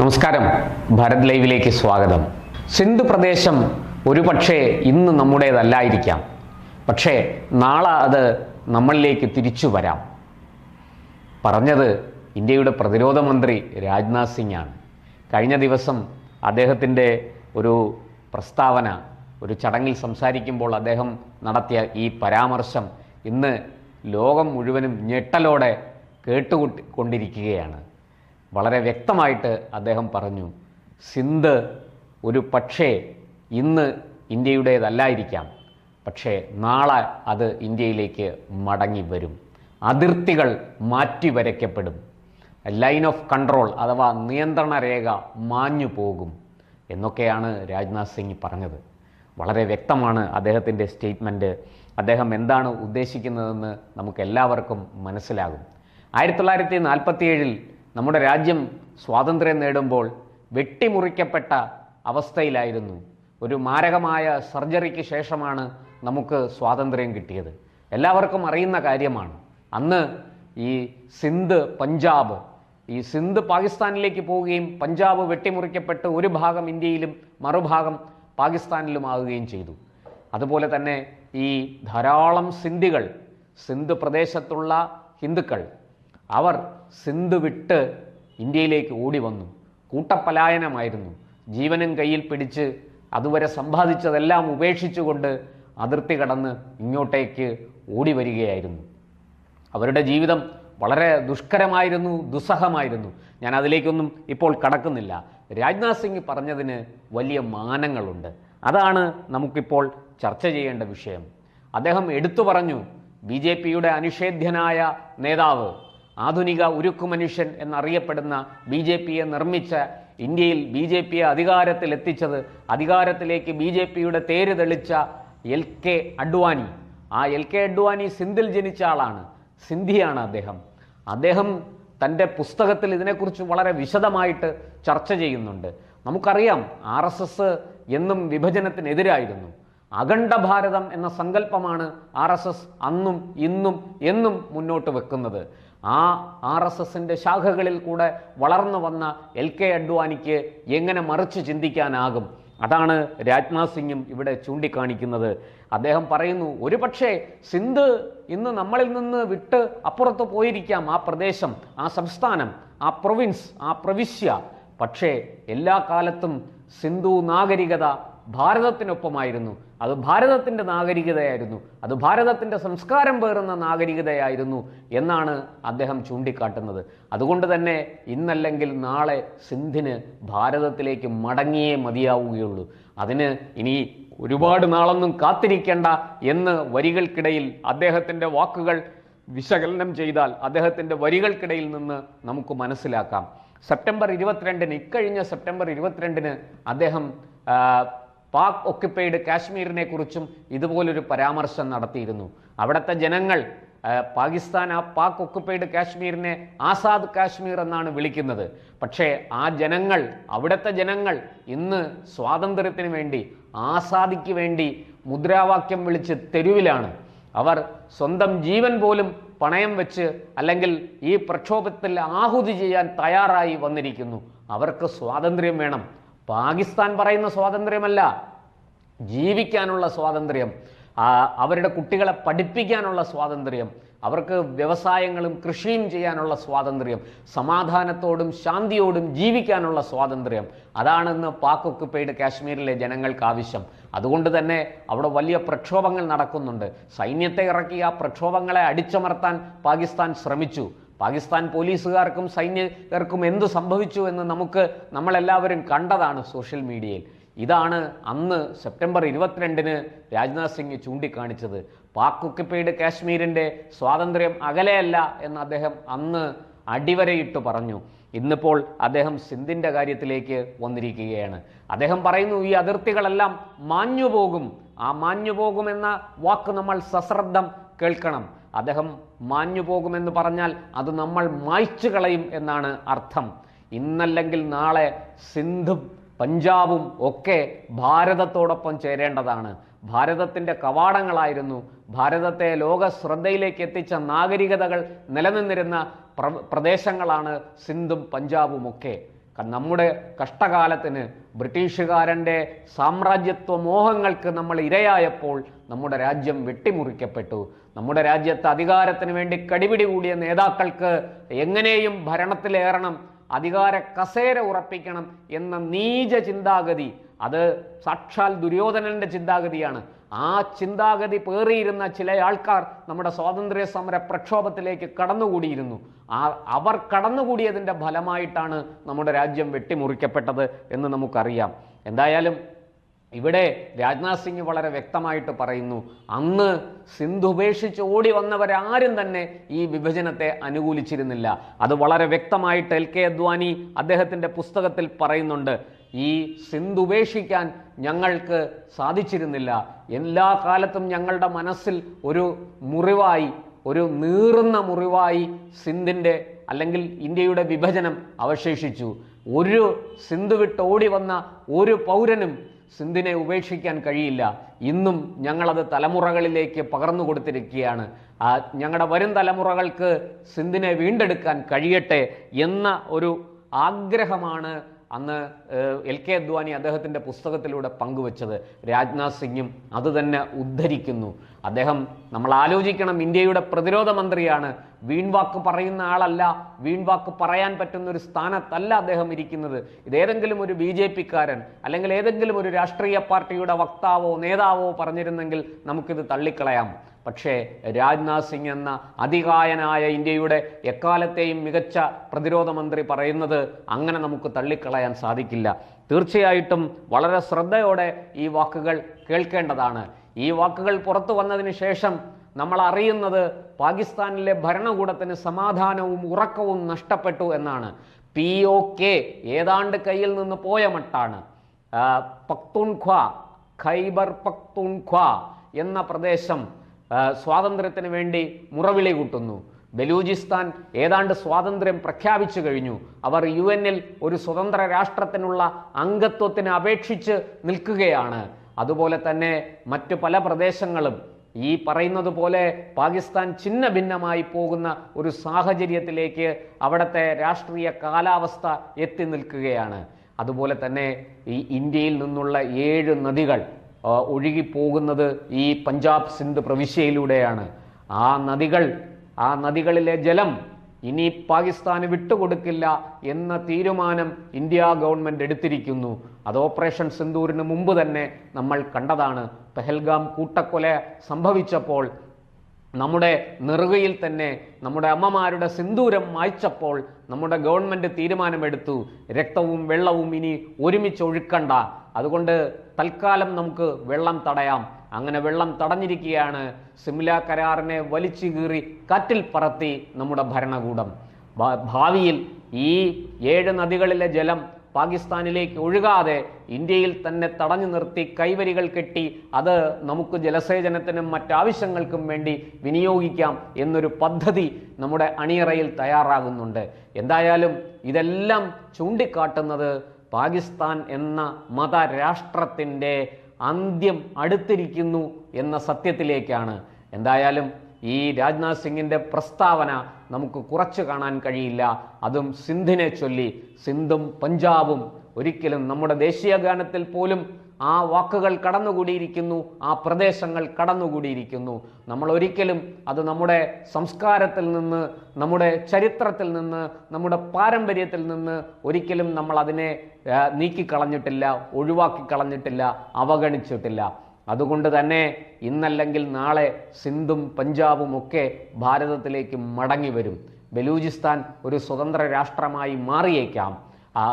നമസ്കാരം. ഭാരത് ലൈവിലേക്ക് സ്വാഗതം. സിന്ധു പ്രദേശം ഒരു പക്ഷേ ഇന്ന് നമ്മുടേതല്ലായിരിക്കാം. പക്ഷേ നാളെ അത് നമ്മളിലേക്ക് തിരിച്ചു വരാം. പറഞ്ഞത് ഇന്ത്യയുടെ പ്രതിരോധ മന്ത്രി രാജ്നാഥ് സിംഗ് ആണ് കഴിഞ്ഞ ദിവസം അദ്ദേഹത്തിന്റെ ഒരു പ്രസ്താവന ഒരു ചടങ്ങിൽ സംസാരിക്കുമ്പോൾ അദ്ദേഹം നടത്തിയ ഈ പരാമർശം ഇന്ന് ലോകം മുഴുവനും ഞെട്ടലോടെ കേട്ടുകൊണ്ടി കൊണ്ടിരിക്കുകയാണ് വളരെ വ്യക്തമായിട്ട് അദ്ദേഹം പറഞ്ഞു സിന്ധ് ഒരു പക്ഷേ ഇന്ന് ഇന്ത്യയുടേതല്ലായിരിക്കാം. പക്ഷേ നാളെ അത് ഇന്ത്യയിലേക്ക് മടങ്ങി വരും. അതിർത്തികൾ മാറ്റി വരയ്ക്കപ്പെടും. ലൈൻ ഓഫ് കൺട്രോൾ അഥവാ നിയന്ത്രണ രേഖ മാഞ്ഞു പോകും. എന്നൊക്കെയാണ് രാജ്നാഥ് സിംഗ് പറഞ്ഞത്. വളരെ വ്യക്തമാണ് അദ്ദേഹത്തിന്റെ സ്റ്റേറ്റ്മെന്റ് അദ്ദേഹം എന്താണ് ഉദ്ദേശിക്കുന്നതെന്ന് നമുക്കെല്ലാവർക്കും മനസ്സിലാകും. ആയിരത്തി തൊള്ളായിരത്തി നാൽപ്പത്തിയേഴിൽ നമ്മുടെ രാജ്യം സ്വാതന്ത്ര്യം നേടുമ്പോൾ വെട്ടിമുറിക്കപ്പെട്ട അവസ്ഥയിലായിരുന്നു. ഒരു മാരകമായ സർജറിക്ക് ശേഷമാണ് നമുക്ക് സ്വാതന്ത്ര്യം കിട്ടിയത്. എല്ലാവർക്കും അറിയുന്ന കാര്യമാണ്. അന്ന് ഈ സിന്ധ് പഞ്ചാബ് ഈ സിന്ധ് പാകിസ്ഥാനിലേക്ക് പോവുകയും പഞ്ചാബ് വെട്ടിമുറിക്കപ്പെട്ട് ഒരു ഭാഗം ഇന്ത്യയിലും മറുഭാഗം പാകിസ്ഥാനിലുമാവുകയും ചെയ്തു. അതുപോലെ തന്നെ ഈ ധാരാളം സിന്ധികൾ സിന്ധ് പ്രദേശത്തുള്ള ഹിന്ദുക്കൾ അവർ സിന്ധു വിട്ട് ഇന്ത്യയിലേക്ക് ഓടി വന്നു. കൂട്ടപ്പലായനമായിരുന്നു. ജീവനും കയ്യിൽ പിടിച്ച് അതുവരെ സമ്പാദിച്ചതെല്ലാം ഉപേക്ഷിച്ചുകൊണ്ട് അതിർത്തി കടന്ന് ഇങ്ങോട്ടേക്ക് ഓടി വരികയായിരുന്നു. അവരുടെ ജീവിതം വളരെ ദുഷ്കരമായിരുന്നു ദുസ്സഹമായിരുന്നു. ഞാൻ അതിലേക്കൊന്നും ഇപ്പോൾ കടക്കുന്നില്ല. രാജ്നാഥ് സിംഗ് പറഞ്ഞതിന് വലിയ മാനങ്ങളുണ്ട്. അതാണ് നമുക്കിപ്പോൾ ചർച്ച ചെയ്യേണ്ട വിഷയം. അദ്ദേഹം എടുത്തു പറഞ്ഞു ബി ജെ പിയുടെ അനിഷേധ്യനായ നേതാവ് ആധുനിക ഉരുക്കു മനുഷ്യൻ എന്നറിയപ്പെടുന്ന ബി ജെ പിയെ നിർമ്മിച്ച ഇന്ത്യയിൽ ബി ജെ പിയെ അധികാരത്തിൽ എത്തിച്ചത് അധികാരത്തിലേക്ക് ബി ജെ പിയുടെ തേര് തെളിച്ച എൽ കെ അഡ്വാനി. ആ എൽ കെ അഡ്വാനി സിന്ധിൽ ജനിച്ച ആളാണ്. സിന്ധിയാണ് അദ്ദേഹം. അദ്ദേഹം തന്റെ പുസ്തകത്തിൽ ഇതിനെക്കുറിച്ച് വളരെ വിശദമായിട്ട് ചർച്ച ചെയ്യുന്നുണ്ട്. നമുക്കറിയാം ആർ എസ് എസ് എന്നും വിഭജനത്തിനെതിരായിരുന്നു. അഖണ്ഡ ഭാരതം എന്ന സങ്കല്പമാണ് ആർ എസ് എസ് അന്നും ഇന്നും എന്നും മുന്നോട്ട് വെക്കുന്നത്. ആ ആർ എസ് എസിന്റെ ശാഖകളിൽ കൂടെ വളർന്നു വന്ന എൽ കെ അഡ്വാനിക്ക് എങ്ങനെ മറിച്ച് ചിന്തിക്കാനാകും? അതാണ് രാജ്നാഥ് സിംഗും ഇവിടെ ചൂണ്ടിക്കാണിക്കുന്നത്. അദ്ദേഹം പറയുന്നു ഒരു പക്ഷേ സിന്ധ് ഇന്ന് നമ്മളിൽ നിന്ന് വിട്ട് അപ്പുറത്ത് പോയിരിക്കാം ആ പ്രദേശം ആ സംസ്ഥാനം ആ പ്രൊവിൻസ് ആ പ്രവിശ്യ. പക്ഷേ എല്ലാ കാലത്തും സിന്ധു നാഗരികത ഭാരതത്തിനൊപ്പമായിരുന്നു. അത് ഭാരതത്തിന്റെ നാഗരികതയായിരുന്നു. അത് ഭാരതത്തിന്റെ സംസ്കാരം പേറുന്ന നാഗരികതയായിരുന്നു എന്നാണ് അദ്ദേഹം ചൂണ്ടിക്കാട്ടുന്നത്. അതുകൊണ്ട് തന്നെ ഇന്നല്ലെങ്കിൽ നാളെ സിന്ധിന് ഭാരതത്തിലേക്ക് മടങ്ങിയേ മതിയാവുകയുള്ളൂ. അതിന് ഇനി ഒരുപാട് നാളൊന്നും കാത്തിരിക്കേണ്ട എന്ന് വരികൾക്കിടയിൽ അദ്ദേഹത്തിന്റെ വാക്കുകൾ വിശകലനം ചെയ്താൽ അദ്ദേഹത്തിന്റെ വരികൾക്കിടയിൽ നിന്ന് നമുക്ക് മനസ്സിലാക്കാം. സെപ്റ്റംബർ ഇരുപത്തിരണ്ടിന് ഇക്കഴിഞ്ഞ സെപ്റ്റംബർ ഇരുപത്തിരണ്ടിന് അദ്ദേഹം പാക് ഒക്യുപ്പൈഡ് കാശ്മീരിനെ കുറിച്ചും ഇതുപോലൊരു പരാമർശം നടത്തിയിരുന്നു. അവിടുത്തെ ജനങ്ങൾ പാകിസ്ഥാൻ ആ പാക് ഒക്യുപ്പൈഡ് കാശ്മീരിനെ ആസാദ് കാശ്മീർ എന്നാണ് വിളിക്കുന്നത്. പക്ഷേ ആ ജനങ്ങൾ അവിടുത്തെ ജനങ്ങൾ ഇന്ന് സ്വാതന്ത്ര്യത്തിന് വേണ്ടി ആസാദിക്ക് വേണ്ടി മുദ്രാവാക്യം വിളിച്ച് തെരുവിലാണ്. അവർ സ്വന്തം ജീവൻ പോലും പണയം വെച്ച് അല്ലെങ്കിൽ ഈ പ്രക്ഷോഭത്തിൽ ആഹുതി ചെയ്യാൻ തയ്യാറായി വന്നിരിക്കുന്നു. അവർക്ക് സ്വാതന്ത്ര്യം വേണം. പാകിസ്ഥാൻ പറയുന്ന സ്വാതന്ത്ര്യമല്ല. ജീവിക്കാനുള്ള സ്വാതന്ത്ര്യം. അവരുടെ കുട്ടികളെ പഠിപ്പിക്കാനുള്ള സ്വാതന്ത്ര്യം. അവർക്ക് വ്യവസായങ്ങളും കൃഷിയും ചെയ്യാനുള്ള സ്വാതന്ത്ര്യം. സമാധാനത്തോടും ശാന്തിയോടും ജീവിക്കാനുള്ള സ്വാതന്ത്ര്യം. അതാണെന്ന് പാക് ഒക്കുപ്പൈഡ് കാശ്മീരിലെ ജനങ്ങൾക്ക് ആവശ്യം. അതുകൊണ്ട് തന്നെ അവിടെ വലിയ പ്രക്ഷോഭങ്ങൾ നടക്കുന്നുണ്ട്. സൈന്യത്തെ ഇറക്കി ആ പ്രക്ഷോഭങ്ങളെ അടിച്ചമർത്താൻ പാകിസ്ഥാൻ ശ്രമിച്ചു. പാകിസ്ഥാൻ പോലീസുകാർക്കും സൈനികർക്കും എന്തു സംഭവിച്ചു എന്ന് നമുക്ക് നമ്മളെല്ലാവരും കണ്ടതാണ് സോഷ്യൽ മീഡിയയിൽ. ഇതാണ് അന്ന് സെപ്റ്റംബർ ഇരുപത്തിരണ്ടിന് രാജ്നാഥ് സിംഗ് ചൂണ്ടിക്കാണിച്ചത്. പാക് ഒക്കിപ്പൈഡ് കാശ്മീരിന്റെ സ്വാതന്ത്ര്യം അകലെയല്ല എന്ന് അദ്ദേഹം അന്ന് അടിവരയിട്ട് പറഞ്ഞു. ഇന്നിപ്പോൾ അദ്ദേഹം സിന്ധിന്റെ കാര്യത്തിലേക്ക് വന്നിരിക്കുകയാണ്. അദ്ദേഹം പറയുന്നു ഈ അതിർത്തികളെല്ലാം മാഞ്ഞു പോകും ആ മാഞ്ഞുപോകുമെന്ന വാക്ക് നമ്മൾ സശ്രദ്ധം കേൾക്കണം. അദ്ദേഹം മാഞ്ഞു പോകുമെന്ന് പറഞ്ഞാൽ അത് നമ്മൾ മായ്ച്ചു കളയും എന്നാണ് അർത്ഥം. ഇന്നല്ലെങ്കിൽ നാളെ സിന്ധും പഞ്ചാബും ഒക്കെ ഭാരതത്തോടൊപ്പം ചേരേണ്ടതാണ്. ഭാരതത്തിന്റെ കവാടങ്ങളായിരുന്നു. ഭാരതത്തെ ലോക ശ്രദ്ധയിലേക്ക് എത്തിച്ച നാഗരികതകൾ നിലനിന്നിരുന്ന പ്ര പ്രദേശങ്ങളാണ് സിന്ധും പഞ്ചാബും ഒക്കെ. നമ്മുടെ കഷ്ടകാലത്തിന് ബ്രിട്ടീഷുകാരന്റെ സാമ്രാജ്യത്വ മോഹങ്ങൾക്ക് നമ്മൾ ഇരയായപ്പോൾ നമ്മുടെ രാജ്യം വെട്ടിമുറിക്കപ്പെട്ടു. നമ്മുടെ രാജ്യത്ത് അധികാരത്തിന് വേണ്ടി കടിപിടി കൂടിയ നേതാക്കൾക്ക് എങ്ങനെയും ഭരണത്തിലേറണം അധികാര കസേര ഉറപ്പിക്കണം എന്ന നീച ചിന്താഗതി അത് സാക്ഷാൽ ദുര്യോധനന്റെ ചിന്താഗതിയാണ്. ആ ചിന്താഗതി പേറിയിരുന്ന ചില ആൾക്കാർ നമ്മുടെ സ്വാതന്ത്ര്യ സമര പ്രക്ഷോഭത്തിലേക്ക് കടന്നുകൂടിയിരുന്നു. ആ അവർ കടന്നുകൂടിയതിന്റെ ഫലമായിട്ടാണ് നമ്മുടെ രാജ്യം വെട്ടിമുറിക്കപ്പെട്ടത് എന്ന് നമുക്കറിയാം. എന്തായാലും ഇവിടെ രാജ്നാഥ് സിംഗ് വളരെ വ്യക്തമായിട്ട് പറയുന്നു അന്ന് സിന്ധു ഉപേക്ഷിച്ച് ഓടി വന്നവരാരും തന്നെ ഈ വിഭജനത്തെ അനുകൂലിച്ചിരുന്നില്ല. അത് വളരെ വ്യക്തമായിട്ട് എൽ കെ അദ്വാനി അദ്ദേഹത്തിന്റെ പുസ്തകത്തിൽ പറയുന്നുണ്ട് ഈ സിന്ധു ഉപേക്ഷിക്കാൻ ഞങ്ങൾക്ക് സാധിച്ചിരുന്നില്ല. എല്ലാ കാലത്തും ഞങ്ങളുടെ മനസ്സിൽ ഒരു മുറിവായി ഒരു നീറുന്ന മുറിവായി സിന്ധിന്റെ അല്ലെങ്കിൽ ഇന്ത്യയുടെ വിഭജനം അവശേഷിച്ചു. ഒരു സിന്ധു വിട്ട് ഓടി വന്ന ഒരു പൗരനും സിന്ധിനെ ഉപേക്ഷിക്കാൻ കഴിയില്ല. ഇന്നും ഞങ്ങളത് തലമുറകളിലേക്ക് പകർന്നു കൊടുത്തിരിക്കുകയാണ്. ഞങ്ങളുടെ വരും തലമുറകൾക്ക് സിന്ധിനെ വീണ്ടെടുക്കാൻ കഴിയട്ടെ എന്ന ഒരു ആഗ്രഹമാണ് അന്ന് എൽ കെ അദ്വാനി അദ്ദേഹത്തിന്റെ പുസ്തകത്തിലൂടെ പങ്കുവച്ചത്. രാജ്നാഥ് സിംഗും അതുതന്നെ ഉദ്ധരിക്കുന്നു. അദ്ദേഹം നമ്മൾ ആലോചിക്കണം ഇന്ത്യയുടെ പ്രതിരോധ മന്ത്രിയാണ്. വീൺവാക്ക് പറയുന്ന ആളല്ല. വീൺവാക്ക് പറയാൻ പറ്റുന്ന ഒരു സ്ഥാനത്തല്ല അദ്ദേഹം ഇരിക്കുന്നത്. ഇതേതെങ്കിലും ഒരു ബി ജെ പിക്കാരൻ അല്ലെങ്കിൽ ഏതെങ്കിലും ഒരു രാഷ്ട്രീയ പാർട്ടിയുടെ വക്താവോ നേതാവോ പറഞ്ഞിരുന്നെങ്കിൽ നമുക്കിത് തള്ളിക്കളയാം. പക്ഷേ രാജ്നാഥ് സിംഗ് എന്ന അതികായനായ ഇന്ത്യയുടെ എക്കാലത്തെയും മികച്ച പ്രതിരോധ മന്ത്രി പറയുന്നത് അങ്ങനെ നമുക്ക് തള്ളിക്കളയാൻ സാധിക്കില്ല. തീർച്ചയായിട്ടും വളരെ ശ്രദ്ധയോടെ ഈ വാക്കുകൾ കേൾക്കേണ്ടതാണ്. ഈ വാക്കുകൾ പുറത്തു വന്നതിന് ശേഷം നമ്മൾ അറിയുന്നത് പാകിസ്ഥാനിലെ ഭരണകൂടത്തിന് സമാധാനവും ഉറക്കവും നഷ്ടപ്പെട്ടു എന്നാണ്. പി ഒ കെ ഏതാണ്ട് കയ്യിൽ നിന്ന് പോയ മട്ടാണ്. പക്തുൺഖ്വ ഖൈബർ പക്തുൺഖ്വ എന്ന പ്രദേശം സ്വാതന്ത്ര്യത്തിന് വേണ്ടി മുറവിളി കൂട്ടുന്നു. ബലൂചിസ്ഥാൻ ഏതാണ്ട് സ്വാതന്ത്ര്യം പ്രഖ്യാപിച്ചു കഴിഞ്ഞു. അവർ യു എന്നിൽ ഒരു സ്വതന്ത്ര രാഷ്ട്രത്തിനുള്ള അംഗത്വത്തിന് അപേക്ഷിച്ച് നിൽക്കുകയാണ്. അതുപോലെ തന്നെ മറ്റു പല പ്രദേശങ്ങളും ഈ പറയുന്നത് പോലെ പാകിസ്ഥാൻ ഛിന്ന ഭിന്നമായി പോകുന്ന ഒരു സാഹചര്യത്തിലേക്ക് അവിടുത്തെ രാഷ്ട്രീയ കാലാവസ്ഥ എത്തി നിൽക്കുകയാണ്. അതുപോലെ തന്നെ ഈ ഇന്ത്യയിൽ നിന്നുള്ള ഏഴ് നദികൾ ഒഴുകി ഒഴുകിപ്പോകുന്നത് ഈ പഞ്ചാബ് സിന്ധ് പ്രവിശ്യയിലൂടെയാണ്. ആ നദികൾ ആ നദികളിലെ ജലം ഇനി പാകിസ്ഥാന് വിട്ടുകൊടുക്കില്ല എന്ന തീരുമാനം ഇന്ത്യ ഗവൺമെന്റ് എടുത്തിരിക്കുന്നു. അത് ഓപ്പറേഷൻ സിന്ദൂരിന് മുമ്പ് തന്നെ നമ്മൾ കണ്ടതാണ്. പെഹൽഗാം കൂട്ടക്കൊല സംഭവിച്ചപ്പോൾ നമ്മുടെ നെറുകയിൽ തന്നെ നമ്മുടെ അമ്മമാരുടെ സിന്ദൂരം മായ്ച്ചപ്പോൾ നമ്മുടെ ഗവൺമെന്റ് തീരുമാനമെടുത്തു. രക്തവും വെള്ളവും ഇനി ഒരുമിച്ച് ഒഴുക്കണ്ട. അതുകൊണ്ട് തൽക്കാലം നമുക്ക് വെള്ളം തടയാം. അങ്ങനെ വെള്ളം തടഞ്ഞിരിക്കുകയാണ്. സിംല കരാറിനെ വലിച്ചു കീറി കാറ്റിൽ പറത്തി നമ്മുടെ ഭരണകൂടം. ഭാവിയിൽ ഈ ഏഴ് നദികളിലെ ജലം പാകിസ്ഥാനിലേക്ക് ഒഴുകാതെ ഇന്ത്യയിൽ തന്നെ തടഞ്ഞു നിർത്തി കൈവരികൾ കെട്ടി അത് നമുക്ക് ജലസേചനത്തിനും മറ്റാവശ്യങ്ങൾക്കും വേണ്ടി വിനിയോഗിക്കാം എന്നൊരു പദ്ധതി നമ്മുടെ അണിയറയിൽ തയ്യാറാകുന്നുണ്ട്. എന്തായാലും ഇതെല്ലാം ചൂണ്ടിക്കാട്ടുന്നത് പാകിസ്ഥാൻ എന്ന മതരാഷ്ട്രത്തിന്റെ അന്ത്യം അടുത്തിരിക്കുന്നു എന്ന സത്യത്തിലേക്കാണ്. എന്തായാലും ഈ രാജ്നാഥ് സിംഗിന്റെ പ്രസ്താവന നമുക്ക് കുറച്ച് കാണാൻ കഴിയില്ല. അതും സിന്ധിനെ ചൊല്ലി സിന്ധും പഞ്ചാബും ഒരിക്കലും നമ്മുടെ ദേശീയ ഗാനത്തിൽ പോലും ആ വാക്കുകൾ കടന്നുകൂടിയിരിക്കുന്നു ആ പ്രദേശങ്ങൾ കടന്നുകൂടിയിരിക്കുന്നു. നമ്മൾ ഒരിക്കലും അത് നമ്മുടെ സംസ്കാരത്തിൽ നിന്ന് നമ്മുടെ ചരിത്രത്തിൽ നിന്ന് നമ്മുടെ പാരമ്പര്യത്തിൽ നിന്ന് ഒരിക്കലും നമ്മൾ അതിനെ നീക്കിക്കളഞ്ഞിട്ടില്ല ഒഴിവാക്കി കളഞ്ഞിട്ടില്ല അവഗണിച്ചിട്ടില്ല. അതുകൊണ്ട് തന്നെ ഇന്നല്ലെങ്കിൽ നാളെ സിന്ധും പഞ്ചാബും ഒക്കെ ഭാരതത്തിലേക്ക് മടങ്ങി വരും. ബലൂചിസ്ഥാൻ ഒരു സ്വതന്ത്ര രാഷ്ട്രമായി മാറിയേക്കാം. ആ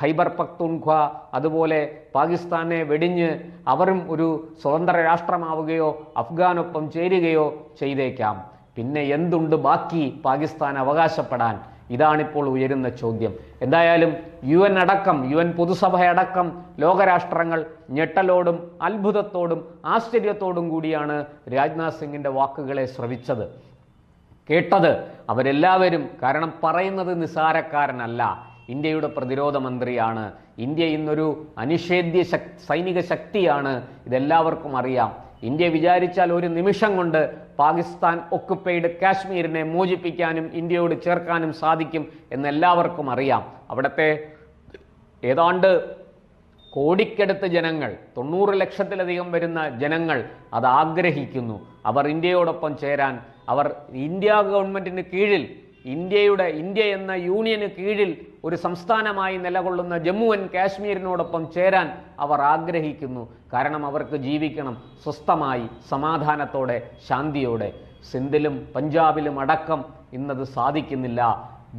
ഖൈബർ പക്തുൻഖ അതുപോലെ പാകിസ്ഥാനെ വെടിഞ്ഞ് അവരും ഒരു സ്വതന്ത്ര രാഷ്ട്രമാവുകയോ അഫ്ഗാനൊപ്പം ചേരുകയോ ചെയ്തേക്കാം. പിന്നെ എന്തുണ്ട് ബാക്കി പാകിസ്ഥാൻ അവകാശപ്പെടാൻ? ഇതാണിപ്പോൾ ഉയരുന്ന ചോദ്യം. എന്തായാലും യു എൻ അടക്കം യു എൻ പൊതുസഭയടക്കം ലോകരാഷ്ട്രങ്ങൾ ഞെട്ടലോടും അത്ഭുതത്തോടും ആശ്ചര്യത്തോടും കൂടിയാണ് രാജ്നാഥ് സിംഗിന്റെ വാക്കുകളെ ശ്രവിച്ചത് കേട്ടത് അവരെല്ലാവരും കാരണം പറയുന്നത് നിസാരക്കാരനല്ല ഇന്ത്യയുടെ പ്രതിരോധ മന്ത്രിയാണ്. ഇന്ത്യ ഇന്നൊരു അനിഷേധ്യ ശക് സൈനിക ശക്തിയാണ്. ഇതെല്ലാവർക്കും അറിയാം. ഇന്ത്യ വിചാരിച്ചാൽ ഒരു നിമിഷം കൊണ്ട് പാകിസ്ഥാൻ ഒക്കുപ്പൈഡ് കാശ്മീരിനെ മോചിപ്പിക്കാനും ഇന്ത്യയോട് ചേർക്കാനും സാധിക്കും എന്നെല്ലാവർക്കും അറിയാം. അവിടുത്തെ ഏതാണ്ട് കോടിക്കടുത്ത് ജനങ്ങൾ തൊണ്ണൂറ് ലക്ഷത്തിലധികം വരുന്ന ജനങ്ങൾ അത് ആഗ്രഹിക്കുന്നു. അവർ ഇന്ത്യയോടൊപ്പം ചേരാൻ അവർ ഇന്ത്യ ഗവൺമെന്റിന് കീഴിൽ ഇന്ത്യയുടെ ഇന്ത്യ എന്ന യൂണിയന് കീഴിൽ ഒരു സംസ്ഥാനമായി നിലകൊള്ളുന്ന ജമ്മു ആൻഡ് കാശ്മീരിനോടൊപ്പം ചേരാൻ അവർ ആഗ്രഹിക്കുന്നു. കാരണം അവർക്ക് ജീവിക്കണം സ്വസ്ഥമായി സമാധാനത്തോടെ ശാന്തിയോടെ. സിന്ധിലും പഞ്ചാബിലും അടക്കം ഇന്നത് സാധിക്കുന്നില്ല.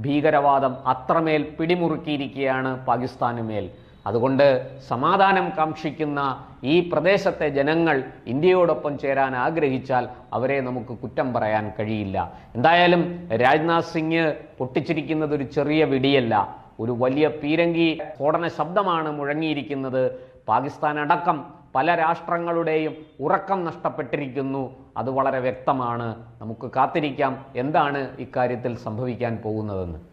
ഭീകരവാദം അത്രമേൽ പിടിമുറുക്കിയിരിക്കുകയാണ് പാകിസ്ഥാന് മേൽ. അതുകൊണ്ട് സമാധാനം കാക്ഷിക്കുന്ന ഈ പ്രദേശത്തെ ജനങ്ങൾ ഇന്ത്യയോടൊപ്പം ചേരാൻ ആഗ്രഹിച്ചാൽ അവരെ നമുക്ക് കുറ്റം പറയാൻ കഴിയില്ല. എന്തായാലും രാജ്നാഥ് സിംഗ് പൊട്ടിച്ചിരിക്കുന്നത് ഒരു ചെറിയ വിടിയല്ല. ഒരു വലിയ പീരങ്കി സ്ഫോടന ശബ്ദമാണ് മുഴങ്ങിയിരിക്കുന്നത്. പാകിസ്ഥാൻ അടക്കം പല രാഷ്ട്രങ്ങളുടെയും ഉറക്കം നഷ്ടപ്പെട്ടിരിക്കുന്നു. അത് വളരെ വ്യക്തമാണ്. നമുക്ക് കാത്തിരിക്കാം. എന്താണ് ഇക്കാര്യത്തിൽ സംഭവിക്കാൻ പോകുന്നതെന്ന്?